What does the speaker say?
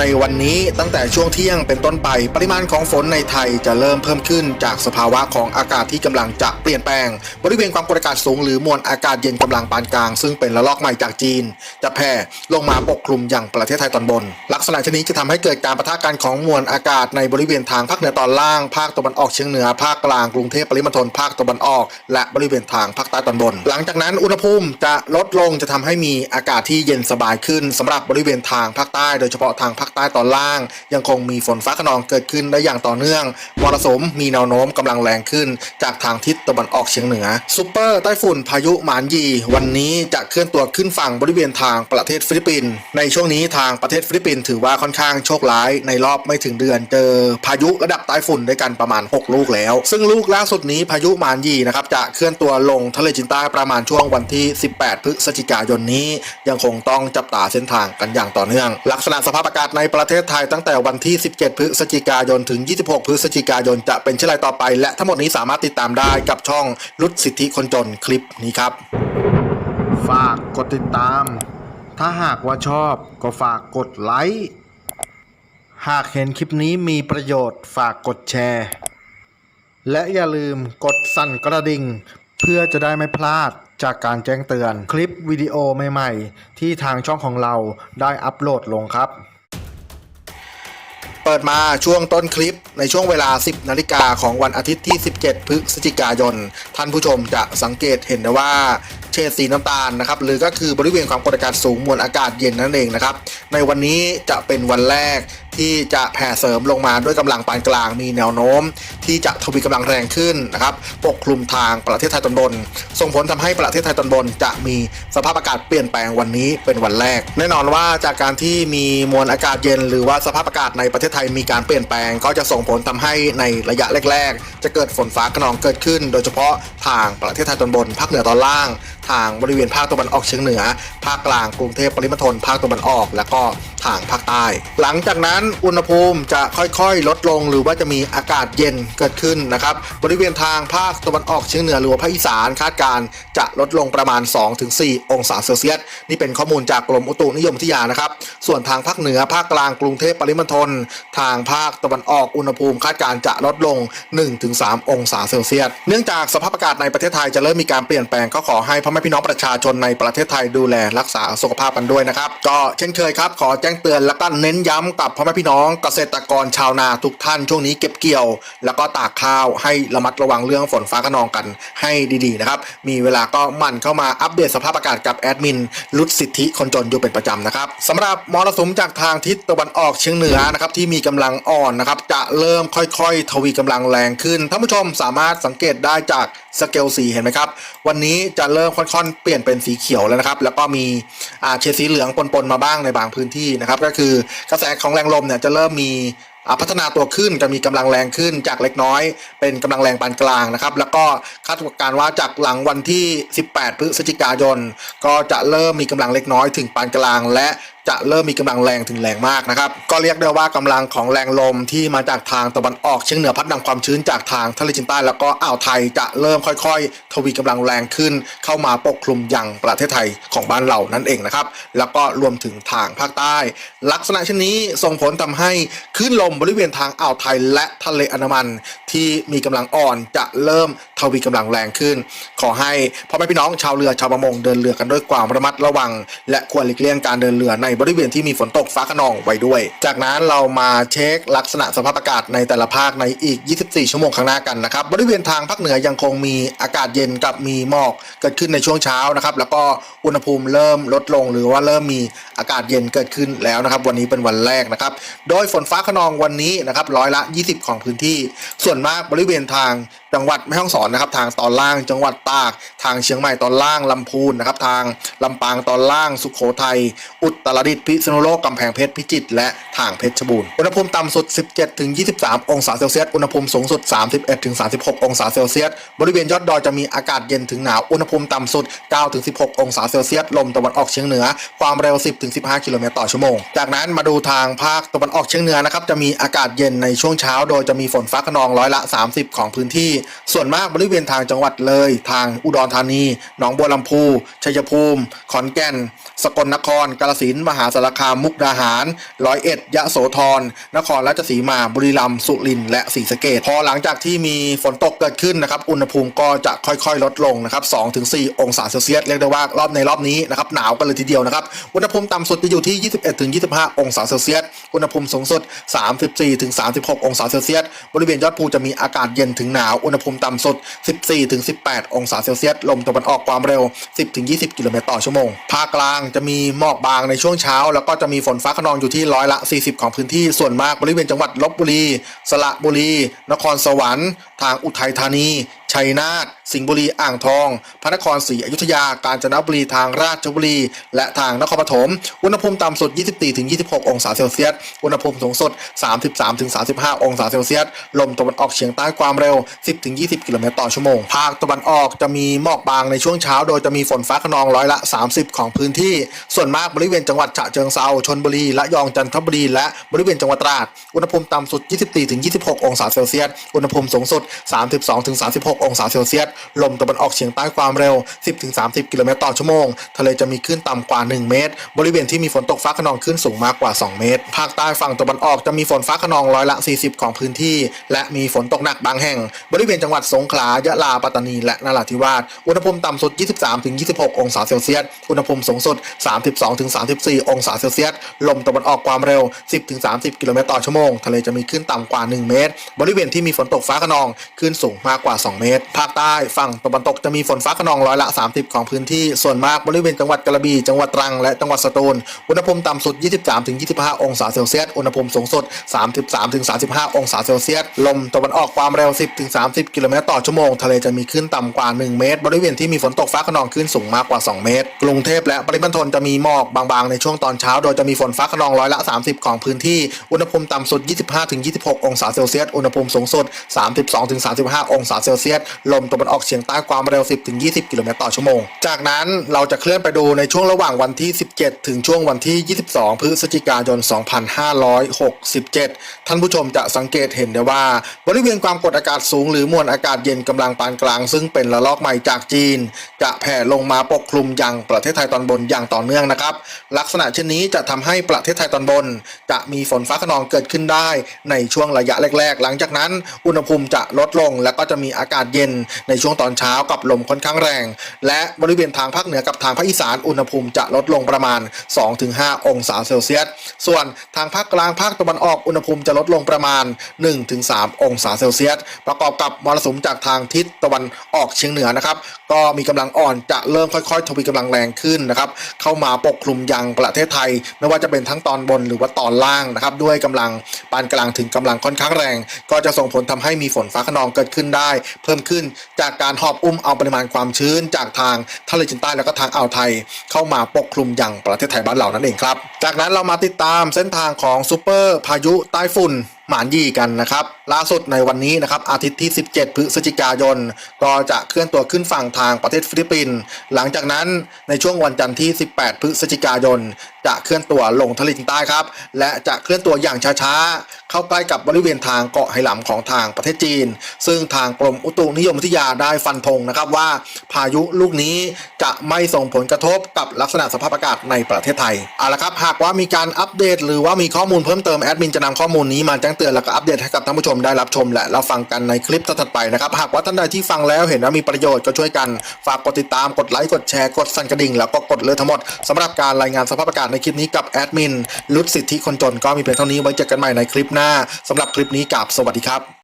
ในวันนี้ตั้งแต่ช่วงเที่ยงเป็นต้นไป ปริมาณของฝนในไทยจะเริ่มเพิ่มขึ้นจากสภาวะของอากาศที่กำลังจะเปลี่ยนแปลง บริเวณความกดอากาศสูงหรือมวลอากาศเย็นกำลังปานกลาง ซึ่งเป็นระลอกใหม่จากจีน จะแผ่ลงมาปกคลุมอย่างประเทศไทยตอนบน ลักษณะชนิดจะทำให้เกิดการปะทะกันของมวลอากาศในบริเวณทางภาคเหนือตอนล่าง ภาคตะวันออกเฉียงเหนือภาคกลางกรุงเทพปริมณฑลภาคตะวันออก และบริเวณทางภาคใต้ตอนบน หลังจากนั้นอุณหภูมิจะลดลงจะทำให้มีอากาศที่เย็นสบายขึ้นสำหรับบริเวณทางภาคใต้โดยเฉพาะทางภาคใต้ตอนล่าง ยังคงมีฝนฟ้าขนองเกิดขึ้นได้อย่างต่อเนื่องมรสุมมีแนวโน้มกำลังแรงขึ้น จากทางทิศตะวันออกเฉียงเหนือซูเปอร์ไต้ฝุ่นพายุหมานยีวันนี้จะเคลื่อนตัวขึ้นฝั่งบริเวณทางประเทศฟิลิปปินส์ในช่วงนี้ทางประเทศฟิลิปปินส์ถือว่าค่อนข้างโชคร้ายในรอบไม่ถึงเดือน เจอพายุระดับไต้ฝุ่นด้วยกันประมาณ 6 ลูกแล้ว ซึ่งลูกล่าสุดนี้พายุหมานยีนะครับจะเคลื่อนตัวลงทะเลจีนใต้ประมาณช่วงวันที่ 18 พฤศจิกายนนี้ ยังคงต้องจับตาเส้นทางกันอย่างต่อเนื่อง ลักษณะสภาพอากาศในประเทศไทยตั้งแต่วันที่ 17 พฤศจิกายน ถึง 26 พฤศจิกายน จะเป็นเช่นไรต่อไป และทั้งหมดนี้สามารถติดตามได้กับช่องลุดสิทธิคนจนคลิปนี้ครับ ฝากกดติดตาม ถ้าหากว่าชอบก็ฝากกดไลค์หากเห็นคลิปนี้มีประโยชน์ฝากกดแชร์ และอย่าลืมกดสั่นกระดิ่ง เพื่อจะได้ไม่พลาดจากการแจ้งเตือนคลิปวิดีโอใหม่ ๆ ที่ทางช่องของเราได้อัปโหลดลงครับ เปิดมาช่วงต้นคลิปในช่วงเวลา 10 นาฬิกาของวันอาทิตย์ที่ 17 พฤศจิกายน ท่านผู้ชมจะสังเกตเห็นได้ว่า เฉดสีน้ำตาลนะครับหรือก็คือบริเวณความกดอากาศสูงมวลอากาศเย็นนั่นเองนะครับในวันนี้จะเป็นวันแรกที่จะแผ่เสริมลงมาด้วยกำลังปานกลาง มีแนวโน้ม ที่จะทวีกำลังแรงขึ้นนะครับปกคลุมทางประเทศไทยตอนบน ส่งผลทำให้ประเทศไทยตอนบน จะมีสภาพอากาศเปลี่ยนแปลงวันนี้เป็นวันแรก แน่นอนว่าจากการที่มีมวลอากาศเย็น หรือว่าสภาพอากาศในประเทศไทยมีการเปลี่ยนแปลง ก็จะส่งผลทำให้ในระยะแรก ๆ จะเกิดฝนฟ้าขนองเกิดขึ้น โดยเฉพาะทางประเทศไทยตอนบนภาคเหนือตอนล่างทางบริเวณภาคตะวันออกเฉียงเหนือ ภาคกลางกรุงเทพปริมณฑลภาคตะวันออก และก็ทางภาคใต้ หลังจากนั้นอุณหภูมิจะค่อยๆ ลดลง หรือว่าจะมีอากาศเย็นเกิดขึ้นนะครับบริเวณทางภาคตะวันออกเฉียงเหนือหรือว่าภาคอีสานคาดการณ์จะลดลงประมาณ 2-4 องศาเซลเซียสนี่เป็นข้อมูลจากกรมอุตุนิยมวิทยานะครับส่วนทางภาคเหนือภาคกลางกรุงเทพปริมณฑลทางภาคตะวันออกอุณหภูมิคาดการณ์จะลดลง 1-3 องศาเซลเซียสเนื่องจากสภาพอากาศในประเทศไทยจะเริ่มมีการเปลี่ยนแปลงก็ขอให้พ่อแม่พี่น้องประชาชนในประเทศไทยดูแลรักษาสุขภาพกันด้วยนะครับ ก็เช่นเคยครับ ขอแจ้งเตือนและก็เน้นย้ำกับพ่อแม่พี่น้องเกษตรกรชาวนาทุกท่านช่วงนี้เก็บเกี่ยว แล้วก็ตากข้าวให้ระมัดระวังเรื่องฝนฟ้าขนองกันให้ดีๆนะครับ มีเวลาก็มั่นเข้ามาอัปเดตสภาพอากาศกับแอดมินลุดสิทธิคนจนอยู่เป็นประจำนะครับสำหรับมรสุมจากทางทิศตะวันออกเฉียงเหนือนะครับที่มีกำลังอ่อนนะครับจะเริ่มค่อยๆ ทวีกำลังแรงขึ้นท่านผู้ชมสามารถสังเกตได้จากสเกลสีเห็นไหมครับ วันนี้จะเริ่มค่อนๆเปลี่ยนเป็นสีเขียวแล้วนะครับ แล้วก็มีอาเฉดสีเหลืองปนๆมาบ้างในบางพื้นที่นะครับ ก็คือกระแสของแรงลมเนี่ยจะเริ่มมีอาพัฒนาตัวขึ้นจะมีกำลังแรงขึ้นจากเล็กน้อย เป็นกำลังแรงปานกลางนะครับ แล้วก็คาดการณ์ว่าจากหลังวันที่ 18 พฤศจิกายน ก็จะเริ่มมีกำลังเล็กน้อยถึงปานกลาง และ จะเริ่มมีกำลังแรงถึงแรงมากนะครับ ก็เรียกได้ว่ากำลังของแรงลมที่มาจากทางตะวันออกเฉียงเหนือพัดนำความชื้นจากทางทะเลจีนใต้แล้วก็อ่าวไทยจะเริ่มค่อย ๆ ทวีกำลังแรงขึ้น เข้ามาปกคลุมยังประเทศไทยของบ้านเรานั่นเองนะครับแล้วก็รวมถึงทางภาคใต้ ลักษณะเช่นนี้ส่งผลทำให้คลื่นลมบริเวณทางอ่าวไทยและทะเลอันดามันที่มีกำลังอ่อนจะเริ่มทวีกำลังแรงขึ้น ขอให้พ่อแม่พี่น้องชาวเรือชาวประมงเดินเรือกันด้วยความระมัดระวัง และควรหลีกเลี่ยงการเดินเรือในบริเวณที่มีฝนตกฟ้าขนองไว้ด้วย จากนั้นเรามาเช็คลักษณะสภาพอากาศในแต่ละภาคในอีก 24 ชั่วโมงข้างหน้ากันนะครับบริเวณทางภาคเหนือยังคงมีอากาศเย็นกับมีหมอกเกิดขึ้นในช่วงเช้านะครับแล้วก็อุณหภูมิเริ่มลดลง หรือว่าเริ่มมีอากาศเย็นเกิดขึ้นแล้วนะครับ วันนี้เป็นวันแรกนะครับ โดยฝนฟ้าขนองวันนี้นะครับร้อยละ 20 ของพื้นที่ ส่วนมากบริเวณทาง จังหวัดแม่ฮ่องสอนนะครับทางตอนล่าง จังหวัดตาก ทางเชียงใหม่ตอนล่างลำพูนนะครับทางลำปางตอนล่าง สุโขทัยอุตรดิตถ์พิษณุโลกกำแพงเพชรพิจิตรและทางเพชรบูรณ์อุณหภูมิต่ำสุด 17ถึง23 องศาเซลเซียสอุณหภูมิสูงสุด 31ถึง36 องศาเซลเซียสบริเวณยอดดอยจะมีอากาศเย็นถึงหนาวอุณหภูมิต่ำสุด9ถึง16 องศาเซลเซียสลมตะวันออกเฉียงเหนือ ความเร็ว 10ถึง15 กิโลเมตรต่อชั่วโมง จากนั้นมาดูทางภาคตะวันออกเฉียงเหนือนะครับจะมีอากาศเย็นในช่วงเช้า โดยจะมีฝนฟ้าขนองร้อยละ 30 ของพื้นที่ส่วนมากบริเวณทางจังหวัดเลย ทางอุดรธานี หนองบัวลำพู ชัยภูมิ ขอนแก่น สกลนคร กาฬสินธุ์มหาสารคาม มุกดาหาร ร้อยเอ็ด ยะโสธร นครราชสีมา บุรีรัมย์ สุรินทร์ และศรีสะเกษพอหลังจากที่มีฝนตกเกิดขึ้นนะครับ อุณหภูมิก็จะค่อยๆ ลดลงนะครับ2-4 องศาเซลเซียส เรียกได้ว่ารอบในรอบนี้นะครับหนาวกันเลยทีเดียวนะครับ อุณหภูมิต่ำสุดจะอยู่ที่ 21-25 องศาเซลเซียส อุณหภูมิสูงสุด 34-36 องศาเซลเซียส บริเวณยอดภูจะมีอากาศเย็นถึงหนาวอุณหภูมิต่ำสุด 14-18 องศาเซลเซียส ลมตะวันออกความเร็ว 10-20 กิโลเมตรต่อชั่วโมง ภาคกลางจะมีหมอกบางในช่วงเช้า แล้วก็จะมีฝนฟ้าขนองอยู่ที่ร้อยละ 40 ของพื้นที่ ส่วนมากบริเวณจังหวัดลบบุรี สระบุรี นครสวรรค์ ทางอุทัยธานีชัยนาท สิงห์บุรี อ่างทอง พระนครศรีอยุธยา กาญจนบุรี ทางราชบุรี และทางนครปฐม อุณหภูมิต่ำสุด 24-26 องศาเซลเซียส อุณหภูมิสูงสุด 33-35 องศาเซลเซียส ลมตะวันออกเฉียงใต้ความเร็ว 10-20 กิโลเมตรต่อชั่วโมง ภาคตะวันออกจะมีหมอกบางในช่วงเช้า โดยจะมีฝนฟ้าขนองร้อยละ 30 ของพื้นที่ ส่วนมากบริเวณจังหวัดฉะเชิงเซา ชนบุรีระยองจันทบุรี และบริเวณจังหวัดตราด อุณหภูมิต่ำสุด 24-26 องศาเซลเซียส อุณหภูมิสูงสุด 32-36องศาเซลเซียส ลมตะวันออกเฉียงใต้ความเร็ว 10-30 กิโลเมตรต่อชั่วโมง ทะเลจะมีคลื่นต่ำกว่า 1 เมตร บริเวณที่มีฝนตกฟ้าขนองคลื่นสูงมากกว่า 2 เมตร ภาคใต้ฝั่งตะวันออกจะมีฝนฟ้าขนองร้อยละ 40 ของพื้นที่ และมีฝนตกหนักบางแห่ง บริเวณจังหวัดสงขลา ยะลา ปัตตานี และนราธิวาส อุณหภูมิต่ำสุด 23-26 องศาเซลเซียส อุณหภูมิสูงสุด 32-34 องศาเซลเซียส ลมตะวันออกความเร็ว 10-30 กิโลเมตรต่อชั่วโมง ทะเลจะมีคลื่นต่ำกว่า 1 เมตร บริเวณที่มีฝนตกฟ้าขนองคลื่นสูงมากกว่า 2 เมตรภาคใต้ฝั่งตะวันตกจะมีฝนฟ้าขนองร้อยละ 30 ของพื้นที่ ส่วนมากบริเวณจังหวัดกระบี่ จังหวัดตรัง และจังหวัดสตูล อุณหภูมิต่ำสุด 23-25 องศาเซลเซียส อุณหภูมิสูงสุด 33-35 องศาเซลเซียส ลมตะวันออกความเร็ว 10-30 กิโลเมตรต่อชั่วโมง ทะเลจะมีคลื่นต่ำกว่า 1 เมตร บริเวณที่มีฝนตกฟ้าขนองคลื่นสูงมากกว่า 2 เมตร กรุงเทพและปริมณฑลจะมีหมอกบางๆ ในช่วงตอนเช้า โดยจะมีฝนฟ้าขนองร้อยละ 30 ของพื้นที่ อุณหภูมิต่ำสุด 25-26 องศาเซลเซียส อุณหภูมิสูงสุด 32-35 องศาเซลเซียสลมตะวันออกเฉียงใต้ความเร็ว 10-20 กิโลเมตรต่อชั่วโมง จากนั้นเราจะเคลื่อนไปดูในช่วงระหว่างวันที่ 17 ถึงช่วงวันที่ 22 พฤศจิกายน 2567 ท่านผู้ชมจะสังเกตเห็นได้ว่า บริเวณความกดอากาศสูงหรือมวลอากาศเย็นกำลังปานกลาง ซึ่งเป็นระลอกใหม่จากจีน จะแผ่ลงมาปกคลุมยังประเทศไทยตอนบนอย่างต่อเนื่องนะครับ ลักษณะเช่นนี้จะทำให้ประเทศไทยตอนบน จะมีฝนฟ้าขนองเกิดขึ้นได้ในช่วงระยะแรก ๆ หลังจากนั้น อุณหภูมิจะลดลงแล้วก็จะมีอากาศเย็นในช่วงตอนเช้ากับลมค่อนข้างแรง และบริเวณทางภาคเหนือกับทางภาคอีสานอุณหภูมิจะลดลงประมาณ 2-5 องศาเซลเซียส ส่วนทางภาคกลางภาคตะวันออกอุณหภูมิจะลดลงประมาณ 1-3 องศาเซลเซียส ประกอบกับมรสุมจากทางทิศตะวันออกเฉียงเหนือนะครับ ก็มีกำลังอ่อนจะเริ่มค่อยๆ ทวีกำลังแรงขึ้นนะครับ เข้ามาปกคลุมยังประเทศไทย ไม่ว่าจะเป็นทั้งตอนบนหรือว่าตอนล่างนะครับ ด้วยกำลังปานกลางถึงกำลังค่อนข้างแรง ก็จะส่งผลทำให้มีฝนฟ้าขนองเกิดขึ้นได้เพิ่มขึ้น จากการหอบอุ้มเอาปริมาณความชื้น จากทางทะเลจีนใต้แล้วก็ทางอ่าวไทย เข้ามาปกคลุมอย่างประเทศไทยบ้านเรานั่นเองครับ จากนั้นเรามาติดตามเส้นทางของซูเปอร์พายุใต้ฝุ่น หมานยี่กันนะครับ ล่าสุดในวันนี้นะครับอาทิตย์ที่ 17 พฤศจิกายน ก็จะเคลื่อนตัวขึ้นฝั่งทางประเทศฟิลิปปินส์หลังจากนั้นในช่วงวันจันทร์ที่ 18 พฤศจิกายน จะเคลื่อนตัวลงทะเลจีนใต้ครับ และจะเคลื่อนตัวอย่างช้าๆ เข้าใกล้กับบริเวณทางเกาะไหหลำของทางประเทศจีน ซึ่งทางกรมอุตุนิยมวิทยาได้ฟันธงนะครับว่า พายุลูกนี้จะไม่ส่งผลกระทบกับลักษณะสภาพอากาศในประเทศไทยเอาละครับหากว่ามีการอัปเดต หรือว่ามีข้อมูลเพิ่มเติมแอดมินจะนำข้อมูลนี้มาแจ้งเตือนแล้วก็อัปเดตให้กับท่านผู้ชมได้รับชมและรับฟังกันในคลิปถัดไปนะครับ หากว่าท่านใดที่ฟังแล้วเห็นว่ามีประโยชน์ก็ช่วยกันฝากกดติดตามกดไลค์กดแชร์กดสั่นกระดิ่งแล้วก็กดเลือทั้งหมดสำหรับการรายงานสภาพอากาศในคลิปนี้กับแอดมินลุดสิทธิคนจนก็มีเพียงเท่านี้ไว้เจอกันใหม่ในคลิปหน้าสำหรับคลิปนี้กับสวัสดีครับ